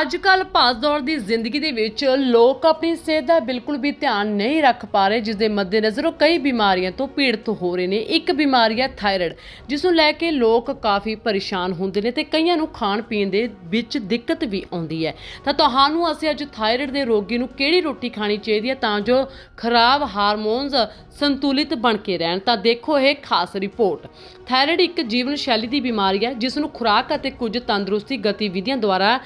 ਅੱਜ ਕੱਲ ਦੌੜ ਦੀ ਜ਼ਿੰਦਗੀ ਦੇ ਵਿੱਚ ਲੋਕ ਆਪਣੀ ਸਿਹਤ ਦਾ ਬਿਲਕੁਲ ਵੀ ਧਿਆਨ ਨਹੀਂ ਰੱਖ ਪਾ ਰਹੇ ਜਿਸ ਦੇ ਮੱਦੇਨਜ਼ਰ ਉਹ ਕਈ ਬਿਮਾਰੀਆਂ ਤੋਂ ਪੀੜਤ ਹੋ ਰਹੇ ਨੇ। ਇੱਕ ਬਿਮਾਰੀ ਹੈ ਥਾਇਰਾਇਡ, ਜਿਸ ਨੂੰ ਲੈ ਕੇ ਲੋਕ ਕਾਫੀ ਪਰੇਸ਼ਾਨ ਹੁੰਦੇ ਨੇ ਤੇ ਕਈਆਂ ਨੂੰ ਖਾਣ ਪੀਣ ਦੇ ਵਿੱਚ ਦਿੱਕਤ ਵੀ ਆਉਂਦੀ ਹੈ। ਤਾਂ ਤੁਹਾਨੂੰ ਅਸੀਂ ਅੱਜ ਥਾਇਰਾਇਡ ਦੇ ਰੋਗੀ ਨੂੰ ਕਿਹੜੀ ਰੋਟੀ ਖਾਣੀ ਚਾਹੀਦੀ ਹੈ ਤਾਂ ਜੋ ਖਰਾਬ ਹਾਰਮੋਨਸ ਸੰਤੁਲਿਤ ਬਣ ਕੇ ਰਹਿਣ, ਤਾਂ ਦੇਖੋ ਇਹ ਖਾਸ ਰਿਪੋਰਟ। ਥਾਇਰਾਇਡ ਇੱਕ ਜੀਵਨ ਸ਼ੈਲੀ ਦੀ ਬਿਮਾਰੀ ਹੈ, ਜਿਸ ਨੂੰ ਖੁਰਾਕ ਅਤੇ ਕੁਝ ਤੰਦਰੁਸਤੀ ਗਤੀਵਿਧੀਆਂ ਦੁਆਰਾ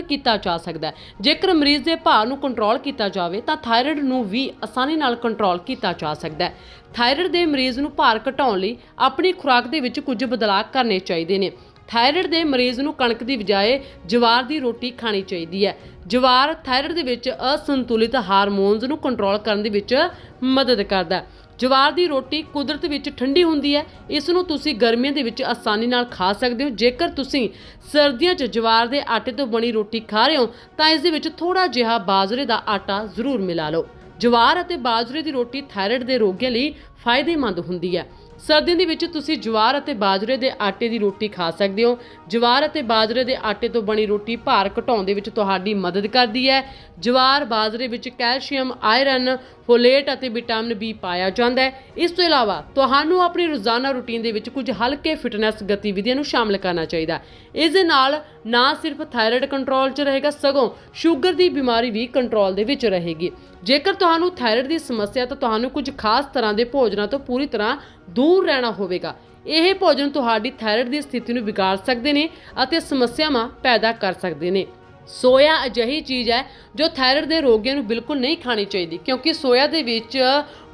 ਨਿਯੰਤਰਿਤ ਕੀਤਾ ਜਾ ਸਕਦਾ ਹੈ। ਜੇਕਰ ਮਰੀਜ਼ ਦੇ ਭਾਰ ਨੂੰ ਕੰਟਰੋਲ ਕੀਤਾ ਜਾਵੇ, ਤਾਂ ਥਾਇਰਾਇਡ ਨੂੰ ਵੀ ਆਸਾਨੀ ਨਾਲ ਕੰਟਰੋਲ ਕੀਤਾ ਜਾ ਸਕਦਾ ਹੈ। ਥਾਇਰਾਇਡ ਦੇ ਮਰੀਜ਼ ਨੂੰ ਭਾਰ ਘਟਾਉਣ ਲਈ ਆਪਣੀ ਖੁਰਾਕ ਦੇ ਵਿੱਚ ਕੁਝ ਬਦਲਾਅ ਕਰਨੇ ਚਾਹੀਦੇ ਨੇ। ਥਾਇਰਾਇਡ ਦੇ ਮਰੀਜ਼ ਨੂੰ ਕਣਕ ਦੀ ਬਜਾਏ ਜਵਾਰ ਦੀ ਰੋਟੀ ਖਾਣੀ ਚਾਹੀਦੀ ਹੈ। ਜਵਾਰ ਥਾਇਰਾਇਡ ਦੇ ਵਿੱਚ ਅਸੰਤੁਲਿਤ ਹਾਰਮੋਨਸ ਨੂੰ ਕੰਟਰੋਲ ਕਰਨ ਦੇ ਵਿੱਚ ਮਦਦ ਕਰਦਾ ਹੈ। ਜਵਾਰ ਦੀ ਰੋਟੀ ਕੁਦਰਤ ਵਿੱਚ ਠੰਡੀ ਹੁੰਦੀ ਹੈ, ਇਸ ਨੂੰ ਤੁਸੀਂ ਗਰਮੀਆਂ ਦੇ ਵਿੱਚ ਆਸਾਨੀ ਨਾਲ ਖਾ ਸਕਦੇ ਹੋ। ਜੇਕਰ ਤੁਸੀਂ ਸਰਦੀਆਂ 'ਚ ਜਵਾਰ ਦੇ ਆਟੇ ਤੋਂ ਬਣੀ ਰੋਟੀ ਖਾ ਰਹੇ ਹੋ, ਤਾਂ ਇਸ ਦੇ ਵਿੱਚ ਥੋੜਾ ਜਿਹਾ ਬਾਜਰੇ ਦਾ ਆਟਾ ਜ਼ਰੂਰ ਮਿਲਾ ਲਓ। ਜਵਾਰ ਅਤੇ ਬਾਜਰੇ ਦੀ ਰੋਟੀ ਥਾਇਰਾਇਡ ਦੇ ਰੋਗੀਆਂ ਲਈ ਫਾਇਦੇਮੰਦ ਹੁੰਦੀ ਹੈ। ਸਰਦੀਆਂ ਦੇ ਵਿੱਚ ਤੁਸੀਂ ਜਵਾਰ ਅਤੇ ਬਾਜਰੇ ਦੇ ਆਟੇ ਦੀ ਰੋਟੀ ਖਾ ਸਕਦੇ ਹੋ। ਜਵਾਰ ਅਤੇ ਬਾਜਰੇ ਦੇ ਆਟੇ ਤੋਂ ਬਣੀ ਰੋਟੀ ਭਾਰ ਘਟਾਉਣ ਦੇ ਵਿੱਚ ਤੁਹਾਡੀ ਮਦਦ ਕਰਦੀ ਹੈ। ਜਵਾਰ, ਬਾਜਰੇ ਵਿੱਚ ਕੈਲਸ਼ੀਅਮ, ਆਇਰਨ, ਫੋਲੇਟ ਅਤੇ ਵਿਟਾਮਿਨ ਬੀ ਪਾਇਆ ਜਾਂਦਾ ਹੈ। ਇਸ ਤੋਂ ਇਲਾਵਾ ਤੁਹਾਨੂੰ ਆਪਣੀ ਰੋਜ਼ਾਨਾ ਰੁਟੀਨ ਦੇ ਵਿੱਚ ਕੁਝ ਹਲਕੇ ਫਿਟਨੈਸ ਗਤੀਵਿਧੀਆਂ ਨੂੰ ਸ਼ਾਮਲ ਕਰਨਾ ਚਾਹੀਦਾ ਇਸ ਦੇ ਨਾਲ ਨਾ ਸਿਰਫ ਥਾਇਰਾਇਡ ਕੰਟਰੋਲ 'ਚ ਰਹੇਗਾ, ਸਗੋਂ ਸ਼ੂਗਰ ਦੀ ਬਿਮਾਰੀ ਵੀ ਕੰਟਰੋਲ ਦੇ ਵਿੱਚ ਰਹੇਗੀ। ਜੇਕਰ ਤੁਹਾਨੂੰ ਥਾਇਰਾਇਡ ਦੀ ਸਮੱਸਿਆ ਤਾਂ ਤੁਹਾਨੂੰ ਕੁਝ ਖਾਸ ਤਰ੍ਹਾਂ ਦੇ ਭੋਜਨਾਂ ਤੋਂ ਪੂਰੀ ਤਰ੍ਹਾਂ ਦੂਰ ਰਹਿਣਾ ਹੋਵੇਗਾ। ਇਹ ਭੋਜਨ ਤੁਹਾਡੀ ਥਾਇਰਾਇਡ ਦੀ ਸਥਿਤੀ ਨੂੰ ਵਿਗਾੜ ਸਕਦੇ ਨੇ ਅਤੇ ਸਮੱਸਿਆਵਾਂ ਪੈਦਾ ਕਰ ਸਕਦੇ ਨੇ। ਸੋਇਆ ਅਜਿਹੀ ਚੀਜ਼ ਹੈ ਜੋ ਥਾਇਰਾਇਡ ਦੇ ਰੋਗੀਆਂ ਨੂੰ ਬਿਲਕੁਲ ਨਹੀਂ ਖਾਣੀ ਚਾਹੀਦੀ, ਕਿਉਂਕਿ ਸੋਇਆ ਦੇ ਵਿੱਚ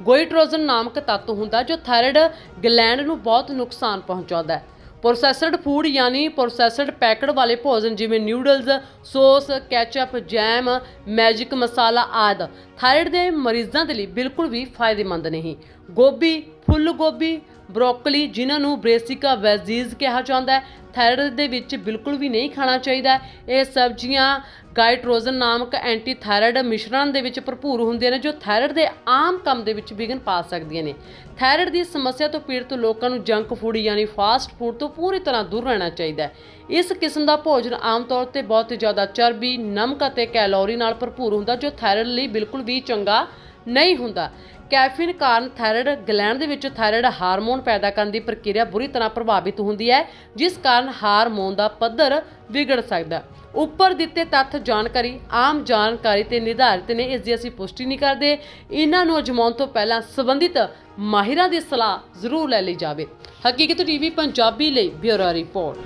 ਗੋਇਟ੍ਰੋਜਨ ਨਾਮਕ ਤੱਤ ਹੁੰਦਾ ਜੋ ਥਾਇਰਾਇਡ ਗਲੈਂਡ ਨੂੰ ਬਹੁਤ ਨੁਕਸਾਨ ਪਹੁੰਚਾਉਂਦਾ ਹੈ। ਪ੍ਰੋਸੈਸਰਡ ਫੂਡ ਯਾਨੀ ਪ੍ਰੋਸੈਸਡ ਪੈਕਡ ਵਾਲੇ ਭੋਜਨ ਜਿਵੇਂ noodles sauce ketchup jam, magic masala ਆਦਿ ਥਾਇਰਾਇਡ ਦੇ ਮਰੀਜ਼ਾਂ ਦੇ ਲਈ ਬਿਲਕੁਲ ਵੀ ਫਾਇਦੇਮੰਦ ਨਹੀਂ। ਗੋਭੀ ਫੁੱਲ ਗੋਭੀ ਬ੍ਰੋਕਲੀ, ਜਿਨ੍ਹਾਂ ਨੂੰ ਬ੍ਰੇਸਿਕਾ ਵੈਜੀਜ਼ ਕਿਹਾ ਜਾਂਦਾ ਹੈ ਥਾਇਰਾਇਡ ਦੇ ਵਿੱਚ ਬਿਲਕੁਲ ਵੀ ਨਹੀਂ ਖਾਣਾ ਚਾਹੀਦਾ ਇਹ ਸਬਜ਼ੀਆਂ ਗਾਈਟ੍ਰੋਜਨ ਨਾਮਕ ਐਂਟੀ ਥਾਇਰਾਇਡ ਮਿਸ਼ਰਣ ਦੇ ਵਿੱਚ ਭਰਪੂਰ ਹੁੰਦੀਆਂ ਨੇ, ਜੋ ਥਾਇਰਾਇਡ ਦੇ ਆਮ ਕੰਮ ਦੇ ਵਿੱਚ ਵਿਘਨ ਪਾ ਸਕਦੀਆਂ ਨੇ। ਥਾਇਰਾਇਡ ਦੀ ਸਮੱਸਿਆ ਤੋਂ ਪੀੜਤ ਲੋਕਾਂ ਨੂੰ ਜੰਕ ਫੂਡ ਯਾਨੀ ਫਾਸਟ ਫੂਡ ਤੋਂ ਪੂਰੀ ਤਰ੍ਹਾਂ ਦੂਰ ਰਹਿਣਾ ਚਾਹੀਦਾ ਹੈ। ਇਸ ਕਿਸਮ ਦਾ ਭੋਜਨ ਆਮ ਤੌਰ ਤੇ ਬਹੁਤ ਜ਼ਿਆਦਾ ਚਰਬੀ, ਨਮਕ ਅਤੇ ਕੈਲੋਰੀ ਨਾਲ ਭਰਪੂਰ ਹੁੰਦਾ, ਜੋ ਥਾਇਰਾਇਡ ਲਈ ਬਿਲਕੁਲ ਵੀ ਚੰਗਾ ਨਹੀਂ ਹੁੰਦਾ। ਕੈਫੀਨ ਕਾਰਨ ਥਾਇਰਾਇਡ ਗਲੈਂਡ ਦੇ ਵਿੱਚ ਥਾਇਰਾਇਡ ਹਾਰਮੋਨ ਪੈਦਾ ਕਰਨ ਦੀ ਪ੍ਰਕਿਰਿਆ ਬੁਰੀ ਤਰ੍ਹਾਂ ਪ੍ਰਭਾਵਿਤ ਹੁੰਦੀ ਹੈ, ਜਿਸ ਕਾਰਨ ਹਾਰਮੋਨ ਦਾ ਪੱਧਰ ਵਿਗੜ ਸਕਦਾ ਹੈ। ਉੱਪਰ ਦਿੱਤੇ ਤੱਥ ਜਾਣਕਾਰੀ, ਆਮ ਜਾਣਕਾਰੀ ਤੇ ਨਿਰਧਾਰਿਤ ਨੇ, ਇਸ ਦੀ ਅਸੀਂ ਪੁਸ਼ਟੀ ਨਹੀਂ ਕਰਦੇ। ਇਹਨਾਂ ਨੂੰ ਅਜਮਾਉਣ ਤੋਂ ਪਹਿਲਾਂ ਸੰਬੰਧਿਤ ਮਾਹਿਰਾਂ ਦੀ ਸਲਾਹ ਜ਼ਰੂਰ ਲੈ ਲਈ ਜਾਵੇ। ਹਕੀਕਤ ਟੀਵੀ ਪੰਜਾਬੀ ਲਈ ਬਿਊਰੋ ਰਿਪੋਰਟ।